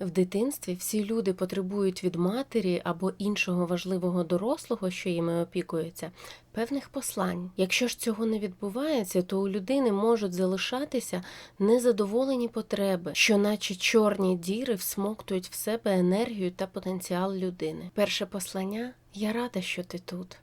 В дитинстві всі люди потребують від матері або іншого важливого дорослого, що їми опікується, певних послань. Якщо ж цього не відбувається, то у людини можуть залишатися незадоволені потреби, що наче чорні діри всмоктують в себе енергію та потенціал людини. Перше послання я рада, що ти тут.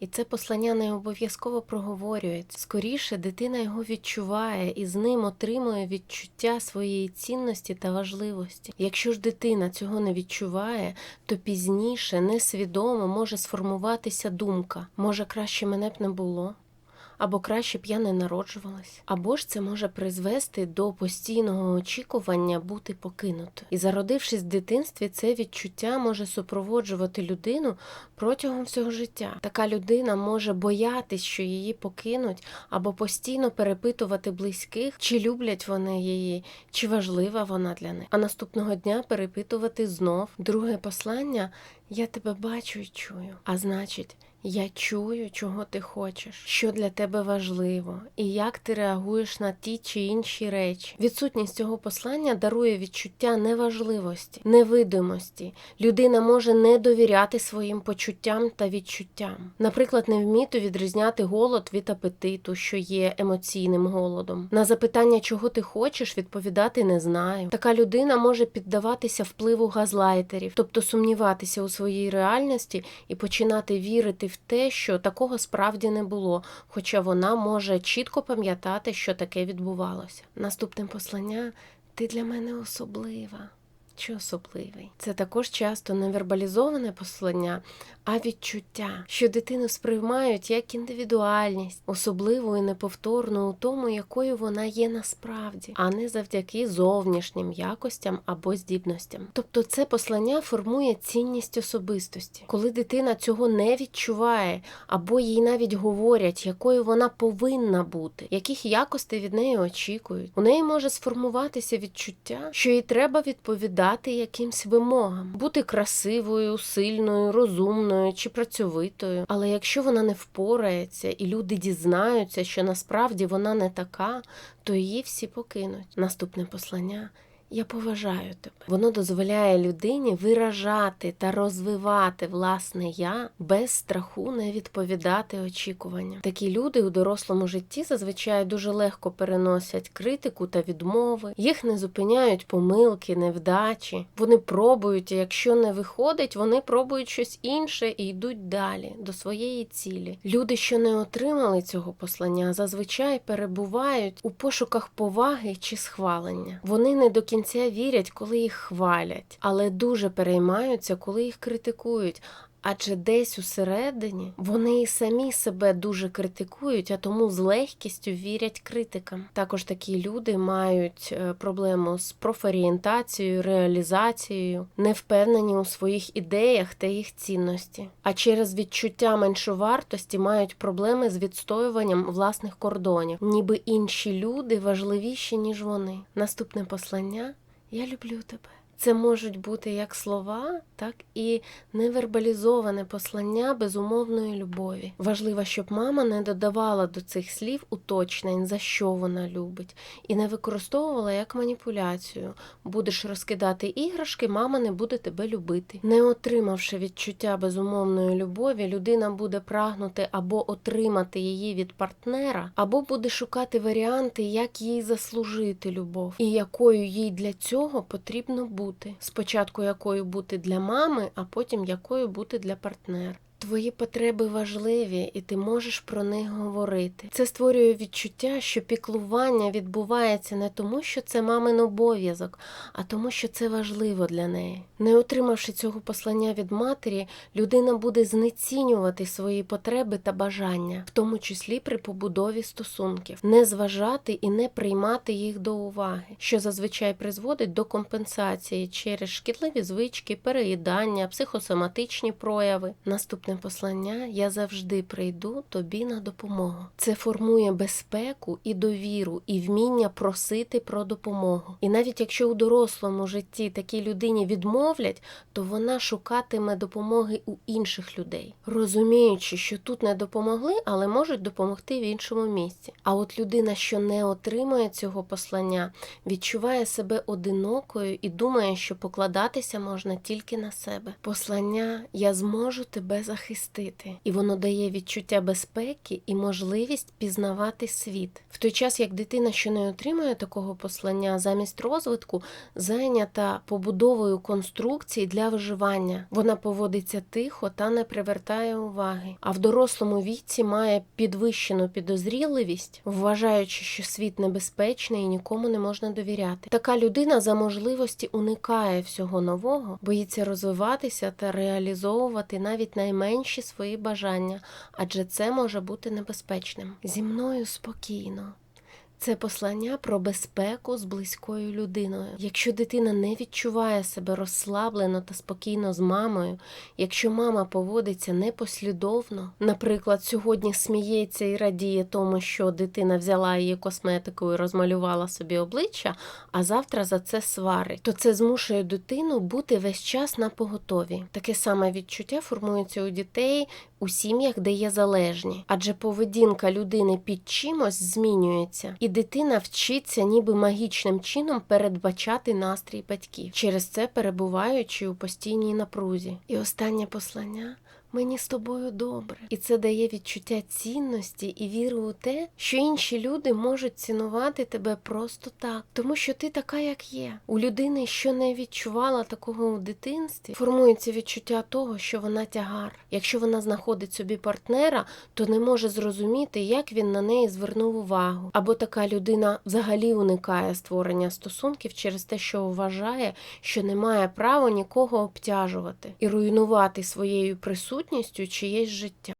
І це послання не обов'язково проговорюється. Скоріше дитина його відчуває і з ним отримує відчуття своєї цінності та важливості. Якщо ж дитина цього не відчуває, то пізніше несвідомо може сформуватися думка: може краще мене б не було. Або краще б я не народжувалась, або ж це може призвести до постійного очікування бути покинутою. І зародившись в дитинстві, це відчуття може супроводжувати людину протягом всього життя. Така людина може боятись, що її покинуть, або постійно перепитувати близьких, чи люблять вони її, чи важлива вона для них. А наступного дня перепитувати знов. Друге послання я тебе бачу і чую. А значить, я чую, чого ти хочеш, що для тебе важливо, і як ти реагуєш на ті чи інші речі. Відсутність цього послання дарує відчуття неважливості, невидимості. Людина може не довіряти своїм почуттям та відчуттям. Наприклад, не вміти відрізняти голод від апетиту, що є емоційним голодом. На запитання, чого ти хочеш, відповідати не знаю. Така людина може піддаватися впливу газлайтерів, тобто сумніватися у своїй реальності і починати вірити в те, що такого справді не було, хоча вона може чітко пам'ятати, що таке відбувалося. Наступне послання ти для мене особлива. Чи особливий? Це також часто не вербалізоване послання, а відчуття, що дитину сприймають як індивідуальність, особливу і неповторну у тому, якою вона є насправді, а не завдяки зовнішнім якостям або здібностям. Тобто це послання формує цінність особистості. Коли дитина цього не відчуває, або їй навіть говорять, якою вона повинна бути, яких якостей від неї очікують, у неї може сформуватися відчуття, що їй треба відповідати якимсь вимогам, бути красивою, сильною, розумною чи працьовитою. Але якщо вона не впорається і люди дізнаються, що насправді вона не така, то її всі покинуть. Наступне послання. Я поважаю тебе. Воно дозволяє людині виражати та розвивати власне я без страху не відповідати очікуванням. Такі люди у дорослому житті зазвичай дуже легко переносять критику та відмови, їх не зупиняють помилки, невдачі. Вони пробують, і якщо не виходить, вони пробують щось інше і йдуть далі до своєї цілі. Люди, що не отримали цього послання, зазвичай перебувають у пошуках поваги чи схвалення. Вони не до кінця вірять, коли їх хвалять, але дуже переймаються, коли їх критикують. Адже десь усередині вони і самі себе дуже критикують, а тому з легкістю вірять критикам. Також такі люди мають е, проблему з профорієнтацією, реалізацією, не впевнені у своїх ідеях та їх цінності. А через відчуття меншовартості мають проблеми з відстоюванням власних кордонів, ніби інші люди важливіші, ніж вони. Наступне послання я люблю тебе. Це можуть бути як слова, так і невербалізоване послання безумовної любові. Важливо, щоб мама не додавала до цих слів уточнень, за що вона любить, і не використовувала як маніпуляцію. Будеш розкидати іграшки, мама не буде тебе любити. Не отримавши відчуття безумовної любові, людина буде прагнути або отримати її від партнера, або буде шукати варіанти, як їй заслужити любов, і якою їй для цього потрібно бути бути. Спочатку якою бути для мами, а потім якою бути для партнера. Твої потреби важливі, і ти можеш про них говорити. Це створює відчуття, що піклування відбувається не тому, що це мамин обов'язок, а тому, що це важливо для неї. Не отримавши цього послання від матері, людина буде знецінювати свої потреби та бажання, в тому числі при побудові стосунків, не зважати і не приймати їх до уваги, що зазвичай призводить до компенсації через шкідливі звички, переїдання, психосоматичні прояви. Наступне наступне послання я завжди прийду тобі на допомогу. Це формує безпеку і довіру, і вміння просити про допомогу. І навіть якщо у дорослому житті такій людині відмовлять, то вона шукатиме допомоги у інших людей, розуміючи, що тут не допомогли, але можуть допомогти в іншому місці. А от людина, що не отримує цього послання, відчуває себе одинокою і думає, що покладатися можна тільки на себе. Послання я зможу тебе захистити, і воно дає відчуття безпеки і можливість пізнавати світ. В той час як дитина, що не отримує такого послання, замість розвитку зайнята побудовою конструкцій для виживання. Вона поводиться тихо та не привертає уваги. А в дорослому віці має підвищену підозріливість, вважаючи, що світ небезпечний і нікому не можна довіряти. Така людина за можливості уникає всього нового, боїться розвиватися та реалізовувати навіть найменші свої бажання, адже це може бути небезпечним. Зі мною спокійно. Це послання про безпеку з близькою людиною. Якщо дитина не відчуває себе розслаблено та спокійно з мамою, якщо мама поводиться непослідовно, наприклад, сьогодні сміється і радіє тому, що дитина взяла її косметику і розмалювала собі обличчя, а завтра за це сварить, то це змушує дитину бути весь час на поготові. Таке саме відчуття формується у дітей у сім'ях, де є залежні, адже поведінка людини під чимось змінюється, і дитина вчиться ніби магічним чином передбачати настрій батьків, через це перебуваючи у постійній напрузі. І останнє послання. Мені з тобою добре, і це дає відчуття цінності і віру у те, що інші люди можуть цінувати тебе просто так, тому що ти така, як є. У людини, що не відчувала такого у дитинстві, формується відчуття того, що вона тягар. Якщо вона знаходить собі партнера, то не може зрозуміти, як він на неї звернув увагу. Або така людина взагалі уникає створення стосунків через те, що вважає, що не має права нікого обтяжувати і руйнувати своєю присутністю чиєсь життя.